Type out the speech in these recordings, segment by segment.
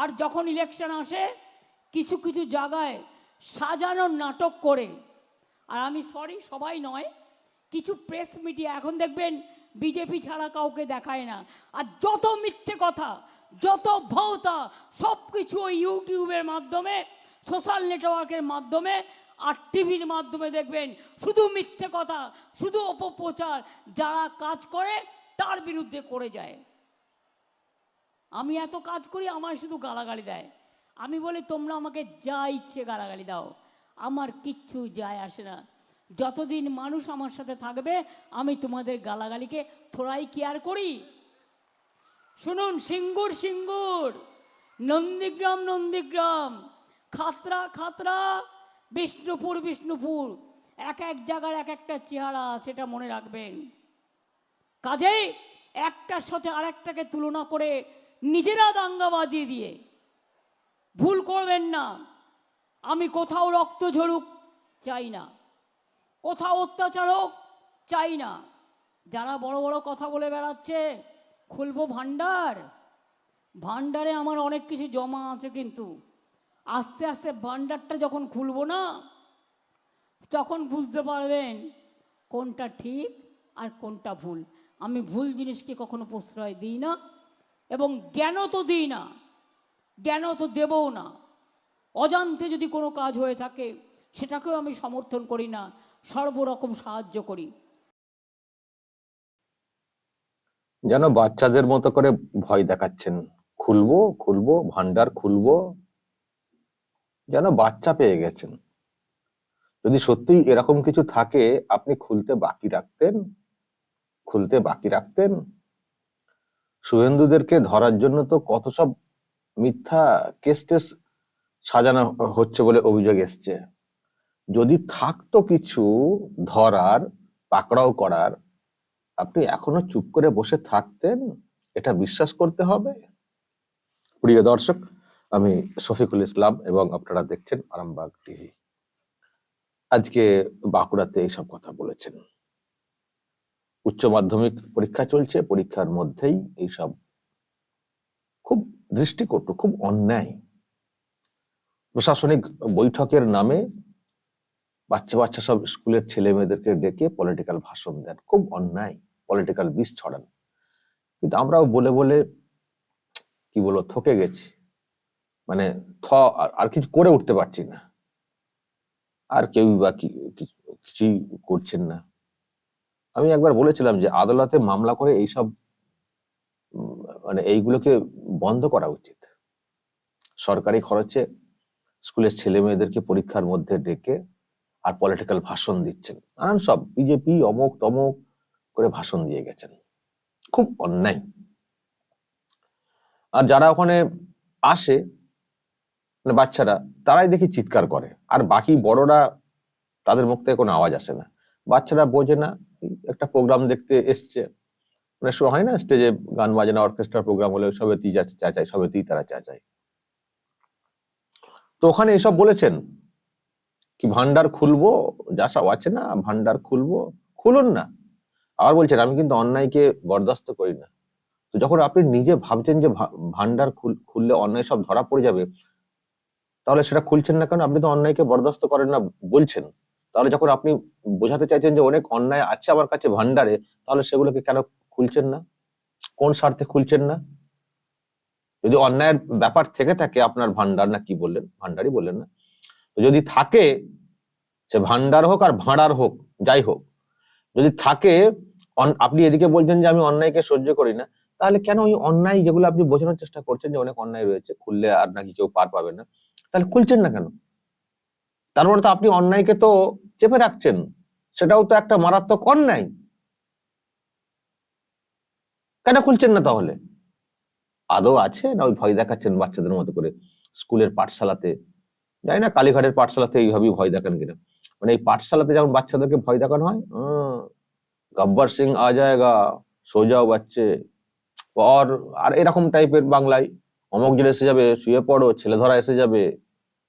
আর যখন ইলেকশন আসে, কিছু কিছু জায়গায় সাজানোর নাটক করে। আর আমি সরি সবাই নয়, কিছু প্রেস মিডিয়া এখন দেখবেন বিজেপি ছাড়া কাউকে দেখায় না। আর যত মিথ্যে কথা, যত ভৌতা সব কিছু ওই ইউটিউবের মাধ্যমে সোশ্যাল নেটওয়ার্কের মাধ্যমে আর টিভির মাধ্যমে দেখবেন। শুধু মিথ্যে কথা, শুধু অপপ্রচার, যারা কাজ করে, তার বিরুদ্ধে করে যায়। আমি এত কাজ করি আমার শুধু গালাগালি দেয়। আমি বলি, তোমরা আমাকে যা ইচ্ছে গালাগালি দাও। আমার কিচ্ছু যায় আসে না। যতদিন মানুষ আমার সাথে থাকবে, আমি তোমাদের গালাগালিকে থোড়াই কেয়ার করি। শুনুন, সিঙ্গুর সিঙ্গুর। নন্দীগ্রাম নন্দীগ্রাম। খাতরা খাতরা। বিষ্ণুপুর বিষ্ণুপুর। এক এক জায়গার এক একটা চেহারা সেটা মনে রাখবেন। কাজেই একটার সাথে আরেকটাকে তুলনা করে নিজেরা দাঙ্গা বাজিয়ে দিয়ে। ভুল করবেন না। আমি কোথাও রক্ত ঝরুক, চাই না। কোথাও অত্যাচার হোক, চাই না। যারা বড় বড় কথা বলে বেড়াচ্ছে, খুলবো ভান্ডার ভান্ডারে আমার অনেক কিছু জমা আছে কিন্তু। আস্তে আস্তে ভান্ডারটা যখন খুলবো না, তখন বুঝতে পারবেন কোনটা ঠিক আর কোনটা ভুল। আমি ভুল জিনিসকে কখনো প্রশ্রয় দিই না। এবং জ্ঞানও তো দিই না, জ্ঞানও তো দেবও না। অজান্তে যদি কোনো কাজ হয়ে থাকে, সেটাকেও আমি সমর্থন করি না, সর্বরকম সাহায্য করি। যেন বাচ্চাদের মতো করে ভয় দেখাচ্ছেন। খুলবো খুলবো ভান্ডার খুলবো, যেন বাচ্চা পেয়ে গেছেন। যদি সত্যিই এরকম কিছু থাকে, আপনি খুলতে বাকি রাখতেন, খুলতে বাকি রাখতেন শুভেন্দুদেরকে ধরার জন্য তো কত সব মিথ্যা কেস টেস সাজানো হচ্ছে বলে অভিযোগ এসছে। যদি থাকতো কিছু ধরার, পাকড়াও করার, আপনি এখনও চুপ করে বসে থাকতেন? এটা বিশ্বাস করতে হবে? প্রিয় দর্শক, আমি শফিকুল ইসলাম এবং আপনারা দেখছেন আরামবাগ টিভি। আজকে বাঁকুড়াতে এইসব কথা বলেছেন। উচ্চ মাধ্যমিক পরীক্ষা চলছে, পরীক্ষার মধ্যেই এইসব খুব দৃষ্টিকটু, খুব অন্যায়। প্রশাসনিক বৈঠকের নামে বাচ্চা বাচ্চা সব স্কুলের ছেলে মেয়েদেরকে ডেকে পলিটিক্যাল ভাষণ দেন। খুব অন্যায় পলিটিক্যাল বিষ ছড়ান। কিন্তু আমরাও বলে বলে কি বলব, থকে গেছি। মানে থ আর- কিছু করে উঠতে পারছি না। আর কেউ বা কিছুই করছেন না। আমি একবার বলেছিলাম যে আদালতে মামলা করে এইসব মানে এইগুলোকে বন্ধ করা উচিত। সরকারি খরচে স্কুলের ছেলে মেয়েদেরকে পরীক্ষার মধ্যে ডেকে আর পলিটিক্যাল ভাষণ দিচ্ছেন। নানান সব বিজেপি অমুক তমুক করে ভাষণ দিয়ে গেছেন। খুব অন্যায়। আর যারা ওখানে আসে মানে বাচ্চারা, তারাই দেখি চিৎকার করে। আর বাকি বড়রা, তাদের মুখ থেকে কোনো আওয়াজ আসে না। বাচ্চারা বোঝে না একটা প্রোগ্রাম দেখতে এসছে। মানে শো হয় না স্টেজে গান বাজনা অর্কেস্ট্রা প্রোগ্রাম হলে সবেতেই চাচাই সবেতেই তারা চাচাই তো ওখানে এসব বলেছেন কি ভান্ডার খুলবো? যা সব আছে না ভান্ডার খুলবো? খুলুন না। আবার বলছেন, আমি কিন্তু অন্যায়কে বরদাস্ত করি না। তো যখন আপনি নিজে ভাবছেন যে ভান্ডার খুললে অন্যায় সব ধরা পড়ে যাবে, তাহলে সেটা খুলছেন না কেন? আপনি তো অন্যায়কে বরদাস্ত করেন না বলছেন। তাহলে যখন আপনি বোঝাতে চাইছেন যে অনেক অন্যায় আছে আমার কাছে ভান্ডারে তাহলে সেগুলোকে কেন খুলছেন না? কোন স্বার্থে খুলছেন না? যদি অন্যায়ের ব্যাপার থেকে থাকে আপনার ভান্ডার না কি বললেন? ভান্ডারই বললেন না। তো যদি থাকে, সে ভান্ডার হোক আর ভাঁড়ার হোক, যাই হোক, যদি থাকে আপনি এদিকে বলছেন যে আমি অন্যায়কে সহ্য করি না, তাহলে কেন ওই অন্যায় যেগুলো আপনি বোঝানোর চেষ্টা করছেন যে অনেক অন্যায় রয়েছে, খুললে আর নাকি কেউ পার পাবে না? তাহলে খুলছেন না কেন? তার মানে তো আপনি অন্যায়কে তো চেপে রাখছেন। সেটাও তো একটা মারাত্মক অন্যায়। কেন খুলছেন না তাহলে? আদৌ আছে না ওই ভয় দেখাচ্ছেন বাচ্চাদের মতো করে স্কুলের পাঠশালাতে? যাই না, কালীঘাটের পাঠশালাতে এইভাবেই ভয় দেখান কিনা। মানে এই পাঠশালাতে যেমন বাচ্চাদেরকে ভয় দেখানো হয় গব্বর সিং আ যায়গা সোজাও বাচ্চে, পর আর এরকম টাইপের বাংলায়। অমক জেলে এসে যাবে, শুয়ে পড়ো ছেলে ধরা এসে যাবে।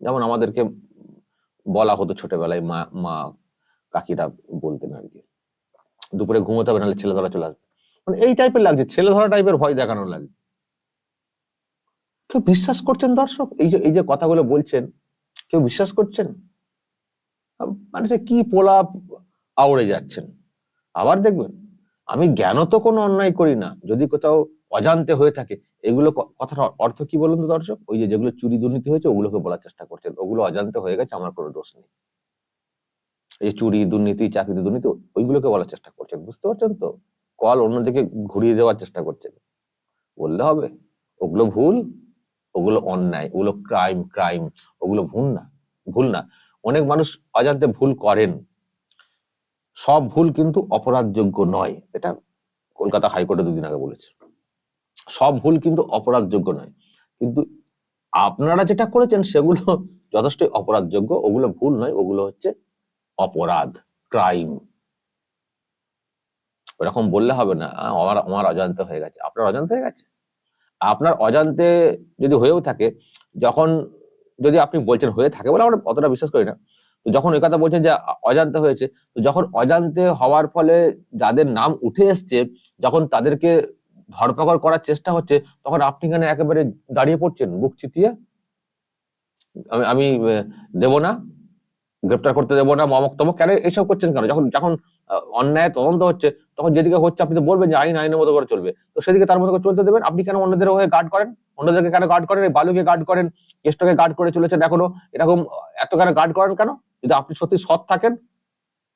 যেমন আমাদেরকে বলা হতো ছোটবেলায় মা মা কাকিরা বলতেন আর কি। দুপুরে ঘুমোতে হবে, নাহলে ছেলে ধরা চলে আসবে। মানে এই টাইপের লাগছে ছেলে ধরা টাইপের ভয় দেখানো লাগে কেউ বিশ্বাস করছেন দর্শক? এই যে এই যে কথাগুলো বলছেন, কেউ বিশ্বাস করছেন? মানুষে কি পোলা আউড়ে যাচ্ছেন? আবার দেখবেন, আমি জ্ঞান তো কোনো অন্যায় করি না। যদি কোথাও অজান্তে হয়ে থাকে। এগুলো ক- কথার অর্থ কি বলুন তো দর্শক? ওই যে যেগুলো চুরি দুর্নীতি হয়েছে, ওগুলোকে বলার চেষ্টা করছেন। ওগুলো অজান্তে হয়ে গেছে, আমার কোনো দোষ নেই। এই চুরি দুর্নীতি, চাকরি দুর্নীতি, ওইগুলোকে বলার চেষ্টা করছেন। বুঝতে পারছেন তো? কল অন্যদিকে ঘুরিয়ে দেওয়ার চেষ্টা করছেন। বললে হবে, ওগুলো ভুল, ওগুলো অন্যায়, ওগুলো ক্রাইম ক্রাইম ওগুলো ভুল না ভুল না। অনেক মানুষ অজান্তে ভুল করেন। সব ভুল কিন্তু অপরাধযোগ্য নয়। এটা কলকাতা হাইকোর্টে দুদিন আগে বলেছে সব ভুল কিন্তু অপরাধযোগ্য নয়। কিন্তু আপনারা যেটা করেছেন সেগুলো যথেষ্ট অপরাধযোগ্য, ওগুলো ভুল নয়, ওগুলো হচ্ছে অপরাধ ক্রাইম ওরকম বললে হবে না আমার আমার অজান্তে হয়ে গেছে। আপনার অজান্তে হয়ে গেছে? আপনার অজান্তে যদি হয়েও থাকে, যখন যদি আপনি বলছেন হয়ে থাকে বলে আমরা অতটা বিশ্বাস করি না, তো যখন ওই কথা বলছেন যে অজান্তে হয়েছে, তো যখন অজান্তে হওয়ার ফলে যাদের নাম উঠে এসছে, যখন তাদেরকে ধরপাকড় করার চেষ্টা হচ্ছে, তখন আপনি কেন একেবারে দাঁড়িয়ে পড়ছেন, বুক চিতিয়ে? আমি আমি দেব না, গ্রেপ্তার করতে দেবো না, মমক তমক, কেন এসব করছেন কেন? যখন যখন অন্যায় তদন্ত হচ্ছে, তখন যেদিকে হচ্ছে আপনি তো বলবেন যে আইন আইনের মতো করে চলবে। তো সেদিকে তার মতো করে চলতে দেবেন? আপনি কেন অন্যদের হয়ে গার্ড করেন? অন্যদেরকে কেন গার্ড করেন? এই বালুকে গার্ড করেন? কেষ্টকে গার্ড করে চলেছেন এখনও? এরকম, এত কেন গার্ড করেন কেন? যদি আপনি সত্যি সৎ থাকেন,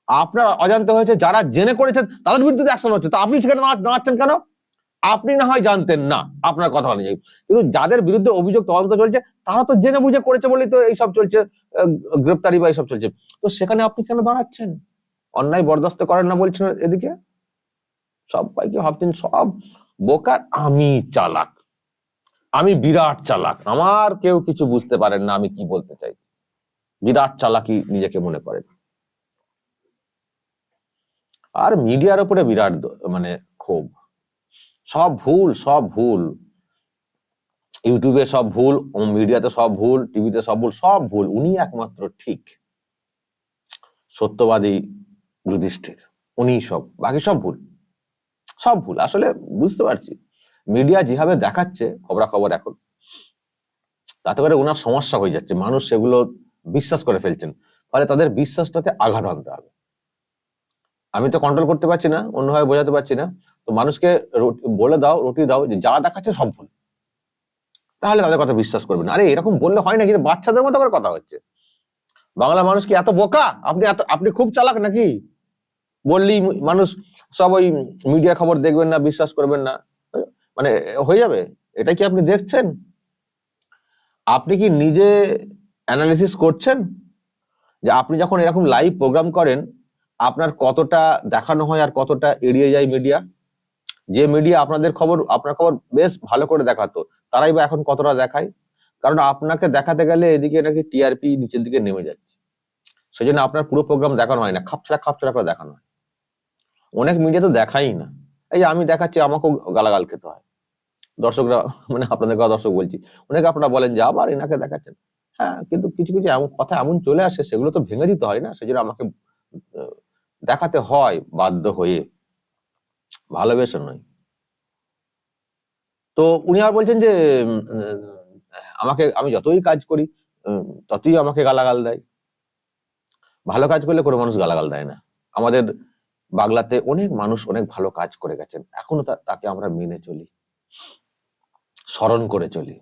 আপনার অজান্তে হয়েছে যারা জেনে করেছেন, তাদের বিরুদ্ধে অ্যাকশন হচ্ছে। তো আপনি সেখানে দাঁড়া- দাঁড়াচ্ছেন কেন? আপনি না হয় জানতেন না আপনার কথা অনুযায়ী কিন্তু যাদের বিরুদ্ধে অভিযোগ তদন্ত চলছে, তারা তো জেনে বুঝে করেছে বলেই তো এইসব চলছে গ্রেপ্তারি বা এইসব চলছে। তো সেখানে আপনি কেন দাঁড়াচ্ছেন? অন্যায় বরদাস্ত করেন না বলছেন এদিকে? সবাইকে ভাবছেন সব বোকার। আমি চালাক। আমি বিরাট চালাক। আমার কেউ কিছু বুঝতে পারেন না আমি কি বলতে চাইছি। বিরাট চালাকি নিজেকে মনে করেন। আর মিডিয়ার উপরে বিরাট মানে ক্ষোভ। সব ভুল সব ভুল। ইউটিউবে সব ভুল মিডিয়াতে সব ভুল, টিভিতে সব ভুল সব ভুল, উনি একমাত্র ঠিক। সত্যবাদী যুধিষ্ঠির উনি সব, বাকি সব ভুল। সব ভুল, আসলে বুঝতে পারছি। মিডিয়া যেভাবে দেখাচ্ছে, খবরাখবর এখন, তাতে করে ওনার সমস্যা হয়ে যাচ্ছে, মানুষ সেগুলো বিশ্বাস করে ফেলছেন। ফলে তাদের বিশ্বাসটাতে আঘাত আনতে হবে। আমি তো কন্ট্রোল করতে পারছি না, অন্যভাবে বোঝাতে পারছি না। তো মানুষকে বলে দাও, রুটি দাও যে যা দেখাচ্ছে ভুল। তাহলে তাদের কথা বিশ্বাস করবেন আরে, এরকম বললে হয় না কিন্তু বাচ্চাদের মতো করে কথা হচ্ছে? বাংলা মানুষ কি এত বোকা? আপনি এত, আপনি খুব চালাক নাকি? বললেই মানুষ সব ওই মিডিয়া খবর দেখবেন না, বিশ্বাস করবেন না। মানে হয়ে যাবে। এটা কি আপনি দেখছেন? আপনি কি নিজে অ্যানালিসিস করছেন? যে আপনি যখন এরকম লাইভ প্রোগ্রাম করেন আপনার কতটা দেখানো হয় আর কতটা এড়িয়ে যায় মিডিয়া যে মিডিয়া আপনাদের খবর, আপনার খবর বেশ ভালো করে দেখাতো, তারাই বা এখন কতটা দেখায়? কারণ আপনাকে দেখাতে গেলে এদিকে নাকি টিআরপি নিচের দিকে নেমে যাচ্ছে। সেই জন্য আপনার পুরো প্রোগ্রাম দেখানো হয় না, খাপছাড়া খাপছাড়া করে দেখানো হয়। অনেক মিডিয়া তো দেখাই না। এই আমি দেখাচ্ছি, আমাকেও গালাগাল খেতে হয়। দর্শকরা মানে আপনাদের কথা দর্শক বলছি, অনেকে আপনারা বলেন যে, আবার এনাকে দেখাচ্ছেন? হ্যাঁ কিন্তু কিছু কিছু এমন কথা এমন চলে আসে, সেগুলো তো ভেঙে দিতে হয় না সেই জন্য আমাকে দেখাতে হয় বাধ্য হয়ে। ভালোবেসে নয়। তো উনি আর বলছেন যে আমাকে, আমি যতই কাজ করি ততই আমাকে গালাগাল দেয়। ভালো কাজ করলে কোনো মানুষ গালাগাল দেয় না। আমাদের বাংলাতে অনেক মানুষ অনেক ভালো কাজ করে গেছেন। এখনও তাকে আমরা মেনে চলি। স্মরণ করে চলি।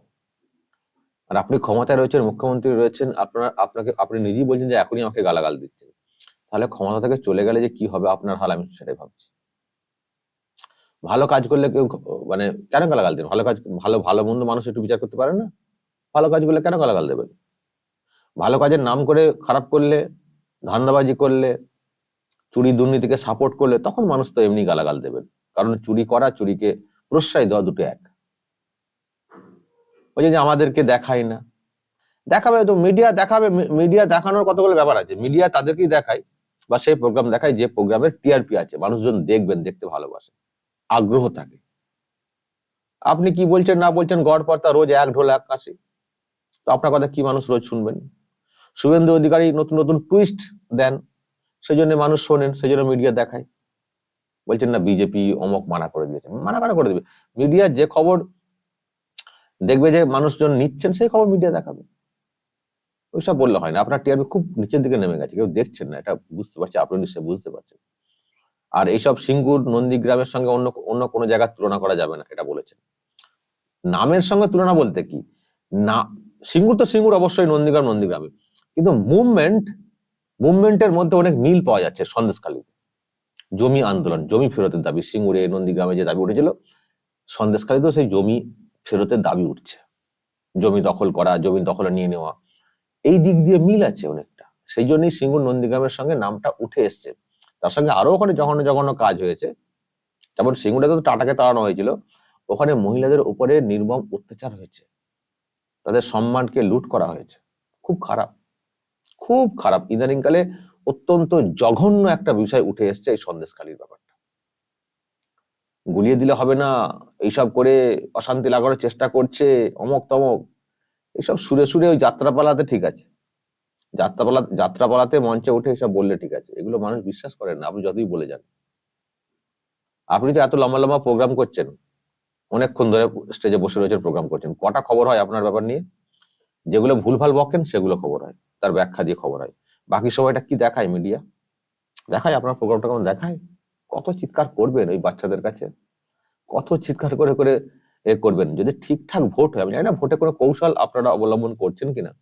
আর আপনি ক্ষমতায় রয়েছেন, মুখ্যমন্ত্রী রয়েছেন, আপনার, আপনাকে, আপনি নিজেই বলছেন যে এখনই আমাকে গালাগাল দিচ্ছেন। তাহলে ক্ষমতা থেকে চলে গেলে যে কি হবে, আপনার হাল আমি সেটাই ভাবছি। ভালো কাজ করলে কেউ মানে কেন গালাগাল দেবেন ভালো কাজ, ভালো ভালো মন্দ মানুষ একটু বিচার করতে পারে না? ভালো কাজ করলে কেন গালাগাল দেবেন ভালো কাজের নাম করে খারাপ করলে, ধান্দাবাজি করলে, চুরি দুর্নীতিকে সাপোর্ট করলে, তখন মানুষ তো এমনি গালাগাল দেবেন কারণ চুরি করা, চুরিকে প্রশ্রয় দেওয়া দুটো এক। ওই যে আমাদেরকে দেখায় না। দেখাবে তো মিডিয়া দেখাবে মিডিয়া দেখানোর কতগুলো ব্যাপার আছে। মিডিয়া তাদেরকেই দেখায়। বা সেই প্রোগ্রাম দেখায় যে প্রোগ্রামের টিআরপি আছে। মানুষজন দেখবেন, দেখতে ভালোবাসে। আগ্রহ থাকে। আপনি কি বলছেন, না বলছেন গড় পর্তা রোজ এক ঢোল, এক কাশি। তো আপনার কথা কি মানুষ রোজ শুনবেন? শুভেন্দু অধিকারী নতুন নতুন টুইস্ট দেন। সেই জন্য মানুষ শোনেন সেই জন্য মিডিয়া দেখায়। বলছেন, না বিজেপি অমক মানা করে দিয়েছে। মানা কেন করে দেবে? মিডিয়া যে খবর, দেখবে যে মানুষজন নিচ্ছেন, সেই খবর মিডিয়া দেখাবে। ওইসব বললে হয় না। আপনার টিআরপি খুব নিচের দিকে নেমে গেছে, কেউ দেখছেন না, এটা বুঝতে পারছি, আপনি নিশ্চয়ই বুঝতে পারছেন। আর এইসব সিঙ্গুর, নন্দীগ্রামের সঙ্গে অন্য অন্য কোনো জায়গার তুলনা করা যাবে না, এটা বলেছেন। নামের সঙ্গে তুলনা বলতে কি? না, সিঙ্গুর তো সিঙ্গুর অবশ্যই, নন্দীগ্রাম নন্দীগ্রামে। কিন্তু মুভমেন্ট, মুভমেন্টের মধ্যে অনেক মিল পাওয়া যাচ্ছে সন্দেশখালীতে জমি আন্দোলন, জমি ফেরতের দাবি, সিঙ্গুরে, নন্দীগ্রামে যে দাবি উঠেছিল, সন্দেশখালীতেও সেই জমি ফেরতের দাবি উঠছে। জমি দখল করা, জমি দখলে নিয়ে নেওয়া এই দিক দিয়ে মিল আছে অনেকটা। সেই জন্যই সিঙ্গুর নন্দীগ্রামের সঙ্গে নামটা উঠে এসছে। তার সঙ্গে আরও ওখানে জঘন্য জঘন্য কাজ হয়েছে। যেমন সিঙ্গুরে তো টাটাকে তাড়ানো হয়েছিল। ওখানে মহিলাদের উপরে নির্মম অত্যাচার হয়েছে। তাদের সম্মানকে লুট করা হয়েছে। খুব খারাপ। খুব খারাপ। ইদানিংকালে অত্যন্ত জঘন্য একটা বিষয় উঠে এসছে এই সন্দেশখালীর ব্যাপারটা। গুলিয়ে দিলে হবে না। এইসব করে অশান্তি লাগানোর চেষ্টা করছে অমক তমক। এইসব সুরে সুরে ওই যাত্রাপালাতে ঠিক আছে। যাত্রাপালা, যাত্রাপালাতে মঞ্চে উঠে এসব বললে ঠিক আছে। এগুলো মানুষ বিশ্বাস করেন না, আপনি যতই বলে যান। আপনি তো এত লম্বা লম্বা প্রোগ্রাম করছেন, অনেকক্ষণ ধরে স্টেজে বসে রয়েছেন প্রোগ্রাম করছেন। কটা খবর হয় আপনার ব্যাপার নিয়ে? যেগুলো ভুলভাল বকেন, সেগুলো খবর হয়। তার ব্যাখ্যা দিয়ে খবর হয়। বাকি সময়টা কি দেখায় মিডিয়া দেখায় আপনার প্রোগ্রামটা কেমন? দেখায়? কত চিৎকার করবেন ওই বাচ্চাদের কাছে? কত চিৎকার করে করে করবেন। যদি ঠিকঠাক ভোট হয়, আমি জানি না ভোটে কোনো কৌশল আপনারা অবলম্বন করছেন কিনা।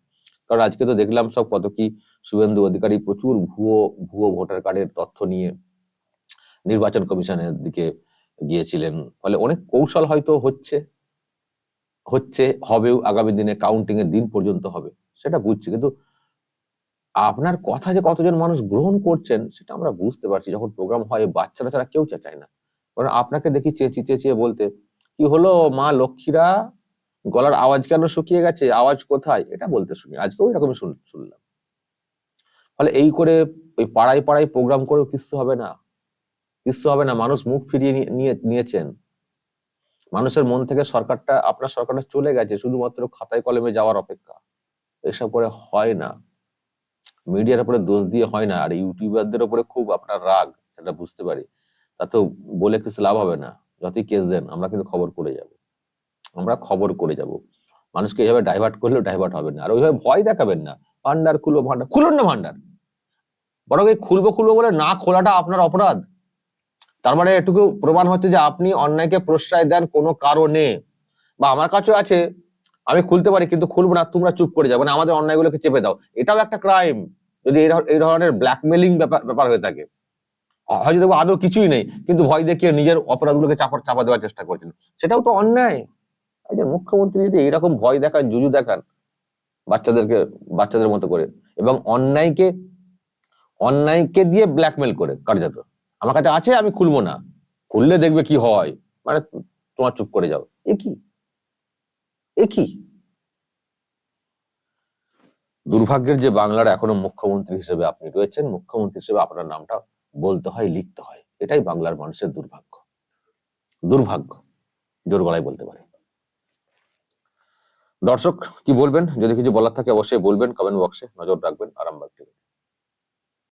কারণ আজকে তো দেখলাম সব কত কি শুভেন্দু অধিকারী প্রচুর ভুয়ো ভুয়ো ভোটার কার্ডের তথ্য নিয়ে নির্বাচন কমিশনের দিকে গিয়েছিলেন। ফলে অনেক কৌশল হয়তো হচ্ছে হচ্ছে, হবেও আগামী দিনে কাউন্টিং এর দিন পর্যন্ত হবে, সেটা বুঝছি। কিন্তু আপনার কথা যে কতজন মানুষ গ্রহণ করছেন, সেটা আমরা বুঝতে পারছি। যখন প্রোগ্রাম হয়, বাচ্চারা ছাড়া কেউ চেঁচায় না। কারণ আপনাকে দেখি চেঁচিয়ে চেঁচিয়ে বলতে কি হলো? মা লক্ষ্মীরা গলার আওয়াজ কেন শুকিয়ে গেছে? আওয়াজ কোথায়? এটা বলতে শুনি। আজকেও এরকমই শুন- শুনলাম। ফলে এই করে ওই পাড়ায় পাড়ায় প্রোগ্রাম করেও কিচ্ছু হবে না। কিচ্ছু হবে না। মানুষ মুখ ফিরিয়ে নিয়ে- নিয়ে নিয়েছেন। মানুষের মন থেকে সরকারটা আপনার সরকারটা চলে গেছে, শুধুমাত্র খাতায় কলমে যাওয়ার অপেক্ষা। এসব করে হয় না। মিডিয়ার উপরে দোষ দিয়ে হয় না। আর ইউটিউবারদের উপরে খুব আপনার রাগ, সেটা বুঝতে পারি। তাতেও বলে কিছু লাভ হবে না। যতই কেস দেন, আমরা কিন্তু খবর করে যাব। আমরা খবর করে যাব। মানুষকে এইভাবে ডাইভার্ট করলেও ডাইভার্ট হবে না। আর ওইভাবে ভয় দেখাবেন না। ভান্ডার খুলবো ভান্ডার, খুলুন না ভান্ডার। বরং এই খুলবো খুলবো বলে না খোলাটা আপনার অপরাধ। তার মানে এটুকু প্রমাণ হচ্ছে যে আপনি অন্যায়কে প্রশ্রয় দেন কোনো কারণে। বা আমার কাছেও আছে, আমি খুলতে পারি কিন্তু খুলবো না, তোমরা চুপ করে যাবে মানে আমাদের অন্যায়গুলোকে চেপে দাও। এটাও একটা ক্রাইম যদি এই ধরনের ব্ল্যাকমেলিং ব্যাপার ব্যাপার হয়ে থাকে। হয়তো দেখব আদৌ কিছুই নেই, কিন্তু ভয় দেখিয়ে নিজের অপরাধগুলোকে চাপা চাপা দেওয়ার চেষ্টা করছেন। সেটাও তো অন্যায়। একজন মুখ্যমন্ত্রী যদি এরকম ভয় দেখান জুজু দেখান, বাচ্চাদেরকে, বাচ্চাদের মতো করে, এবং অন্যায়কে অন্যায়কে দিয়ে ব্ল্যাকমেল করে, কার্যত। আমার কাছে আছে, আমি খুলবো না। খুললে দেখবে কি হয়। মানে তোমার চুপ করে যাও। এ কি? এ কি? দুর্ভাগ্যের যে বাংলার এখনও মুখ্যমন্ত্রী হিসেবে আপনি রয়েছেন, মুখ্যমন্ত্রী হিসেবে আপনার নামটা বলতে হয়, লিখতে হয়। এটাই বাংলার মানুষের দুর্ভাগ্য। দুর্ভাগ্য, জোর গলায় বলতে পারে। দর্শক, কি বলবেন? যদি কিছু বলার থাকে অবশ্যই বলবেন কমেন্ট বক্সে নজর রাখবেন আরামবাগ টিভি